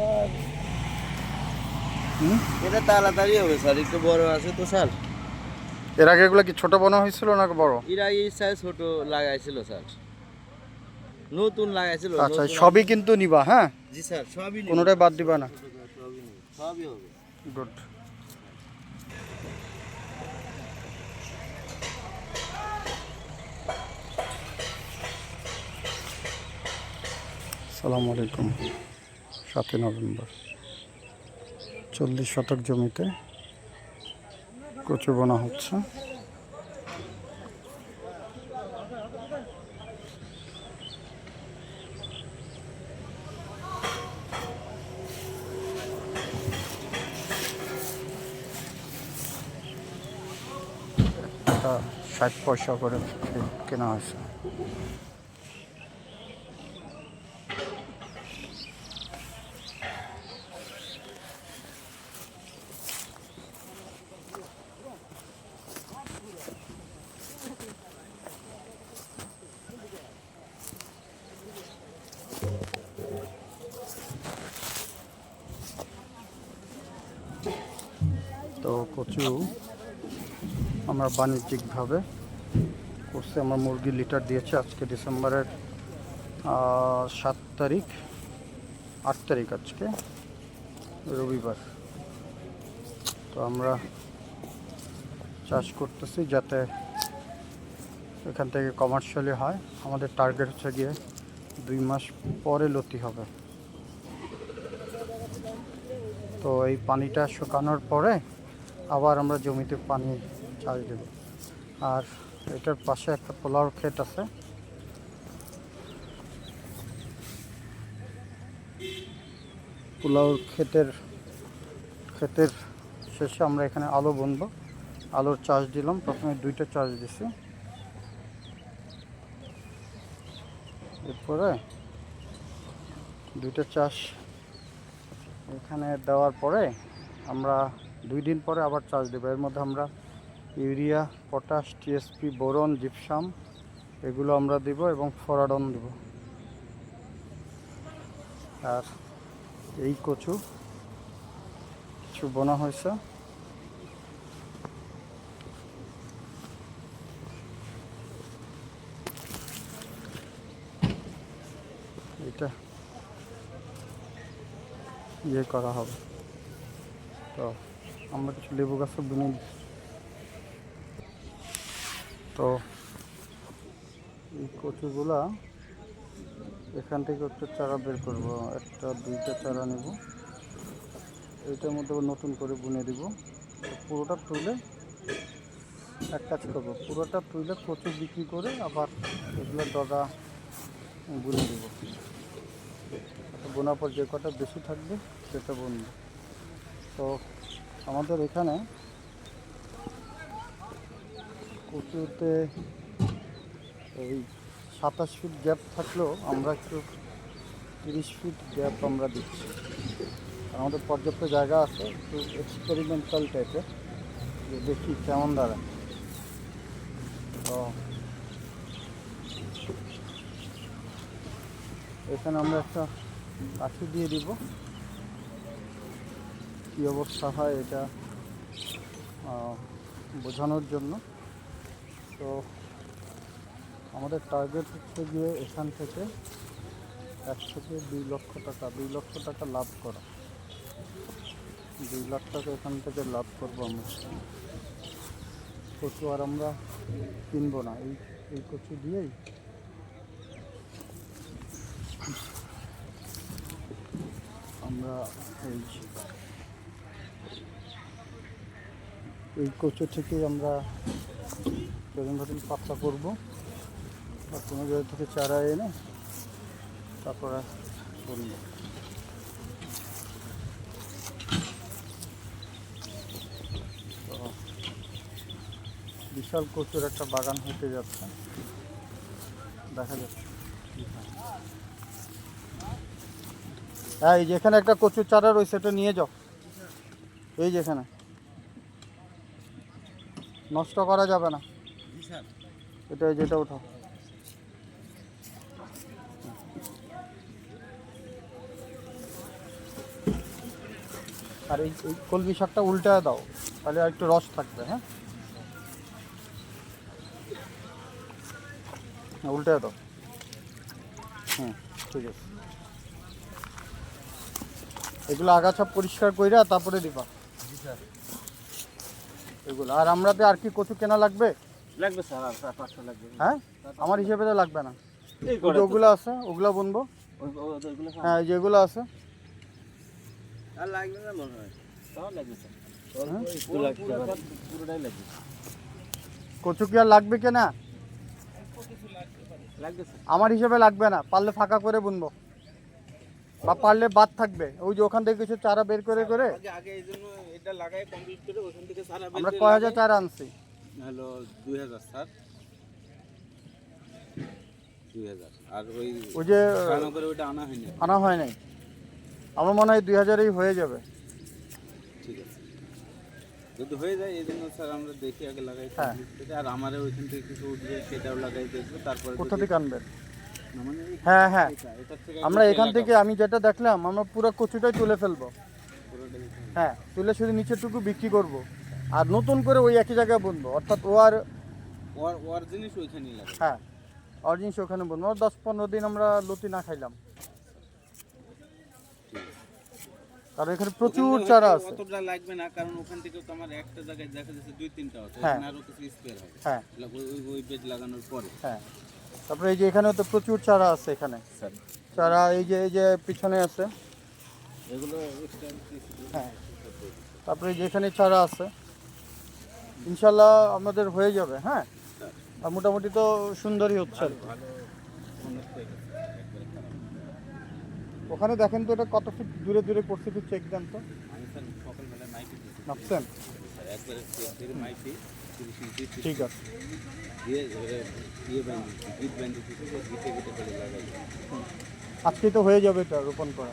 Sir এটা তাড়াতাড়ি হবে স্যার। একটু বড় আছে তো স্যার। এর আগে এগুলো কি ছোট বনা হয়েছিল না বড়? এর আগে সাইজ ছোট লাগাইছিল স্যার। নতুন লাগাইছিল আচ্ছা সবই কিন্তু নিবা হ্যাঁ? জি স্যার সবই নিব। কোনোটাই বাদ দিবা না। সবই সবই হবে। গুড সালামু আলাইকুম। সাতই নভেম্বর। চল্লিশ শতক জমিতে কচু বোনা হচ্ছে। ষাট পয়সা করে কেনা হয়েছে। কচু আমরা বাণিজ্যিকভাবে করছি। আমার মুরগি লিটার দিয়েছে আজকে ডিসেম্বরের সাত তারিখ, আট তারিখ আজকে, রবিবার। তো আমরা চাষ করতেছি যাতে এখান থেকে কমার্শিয়ালি হয়। আমাদের টার্গেট হচ্ছে গিয়ে দুই মাস পরে লতি হবে। তো এই পানিটা শুকানোর পরে আবার আমরা জমিতে পানি চাষ দেব। আর এটার পাশে একটা পোলাওর ক্ষেত আছে। পোলাওর ক্ষেতের ক্ষেতের শেষে আমরা এখানে আলু বুনবো। আলুর চাষ দিলাম, প্রথমে দুইটা চাষ দিছি। এরপরে দুইটা চাষ এখানে দেওয়ার পরে আমরা দুই দিন পরে আবার চার্জ দেবো। এর মধ্যে আমরা urea, potash TSP boron, gypsum এগুলো আমরা দিব এবং ফরাডন দিব। আর এই কচু কিছু বোনা হয়েছে। এটা ইয়ে করা হবে। তো আমরা কিছু লেবু গাছও বুনে। তো এই কচুগুলা এখান থেকে একটা চারা বের করব। একটা, দুইটা চারা নেব। এইটার মধ্যে নতুন করে বুনে দিব। পুরোটা তুলে এক কাজ করব। পুরোটা তুলে কচু বিক্রি করে আবার এগুলো ডগা বুনে দেবো। বোনার পর যে কটা বেশি থাকবে সেটা বুনবো। তো আমাদের এখানে কচুতে এই সাতাশ ফিট গ্যাপ থাকলেও আমরা একটু তিরিশ ফিট গ্যাপ আমরা দিচ্ছি। আমাদের পর্যাপ্ত জায়গা আছে, একটু এক্সপেরিমেন্টাল টাইপের যে দেখি কেমন দাঁড়ায়। তো এখানে আমরা একটা কাঠি দিয়ে দিব। কী অবস্থা হয় এটা বোঝানোর জন্য। তো আমাদের টার্গেট হচ্ছে গিয়ে এখান থেকে এক থেকে দুই লক্ষ টাকা, দুই লক্ষ টাকা লাভ করা। দুই লাখ টাকা এখান থেকে লাভ করব আমরা। কচু আর আমরা কিনবো না, এই এই কচু দিয়েই। আমরা এই এই কচু থেকে আমরা মতন পাতলা করব। বা কোনো জায়গা থেকে চারা এনে তারপরে করব। বিশাল কচুর একটা বাগান হতে যাচ্ছে। দেখা যাচ্ছে হ্যাঁ এই যেখানে একটা কচুর চারা রয়েছে, এটা নিয়ে যাও। এই যেখানে। নষ্ট করা যাবে না। জি এটা যেটা উঠাও আর এই কলমি শাকটা উল্টায় দাও তাহলে আর একটু রস থাকবে হ্যাঁ? হ্যাঁ, উল্টায় দাও। হুম ঠিক আছে। এগুলো আগাছা পরিষ্কার কইরা তারপরে দিবা। এগুলো। আর আমরাতে আর কি কচু কেনা লাগবে? লাগবে স্যার আর চার পাঁচশো লাগবে। হ্যাঁ? আমার হিসেবে তো লাগবে না। ওগুলো আছে ওগুলো বুনবো। হ্যাঁ যেগুলো আছে। আর লাগবে না মনে হয়। লাগবে স্যার। কচু কি আর লাগবে কি না? আমার হিসেবে লাগবে না। পারলে ফাঁকা করে বুনবো। বা পারলে বাদ থাকবে। ওই যে ওখান থেকে কিছু চারা বের করে করে আগে আগে এই জন্য এটা লাগাই কমপ্লিট করে ওখান থেকে সারা আমরা কয় হাজার চারা আনছি? হলো দুই হাজার স্যার। দুই হাজার। আর ওই ওই যে করে ওইটা আনা হয়নি। আনা হয় নাই। আমার মনে হয় দুই হাজারেই হয়ে যাবে। ঠিক আছে। যদি হয়ে যায় এই জন্য স্যার আমরা দেখি আগে লাগাই হ্যাঁ। আর আমার ওইখান থেকে কিছু উঠবে সেটাও লাগাই দেখব তারপরে কোথা থেকে আনবেন মানে হ্যাঁ হ্যাঁ। আমরা এখান থেকে আমি যেটা দেখলাম আমরা পুরো কচুটাই তুলে ফেলব। হ্যাঁ তুলে শুধু নিচেরটুকু বিক্রি করব। আর নতুন করে ওই একই জায়গায় বুনবো। অর্থাৎ ও আর ওর ওর জিনিস ওইখানেই হ্যাঁ অরিজিনস ওখানে বুনবো। আর দশ পনেরো দিন আমরা লতি না খাইলাম। কারণ এখানে প্রচুর চারা আছে। অতটা লাগবে না কারণ ওখান থেকে তো আমার একটা জায়গায় দেখা যাচ্ছে দুই তিনটা আছে। হ্যাঁ। এখানে আরও কিছু স্পেয়ার হবে। হ্যাঁ। ওই ওই- ওই বেড লাগানোর পরে। হ্যাঁ। তারপরে এই যে এখানে তো প্রচুর চারা আছে এখানে। চারা এই যে এই যে পিছনে আছে। তারপরে যেখানে চারা আছে ইনশাল্লাহ আমাদের হয়ে যাবে হ্যাঁ? আর মোটামুটি তো সুন্দরই হচ্ছে আর ওখানে দেখেন তো এটা কত ফিট দূরে দূরে করছে একটু চেক দেন তো। নাপছেন ঠিক আছে। আজকে তো হয়ে যাবে এটা রোপণ করা।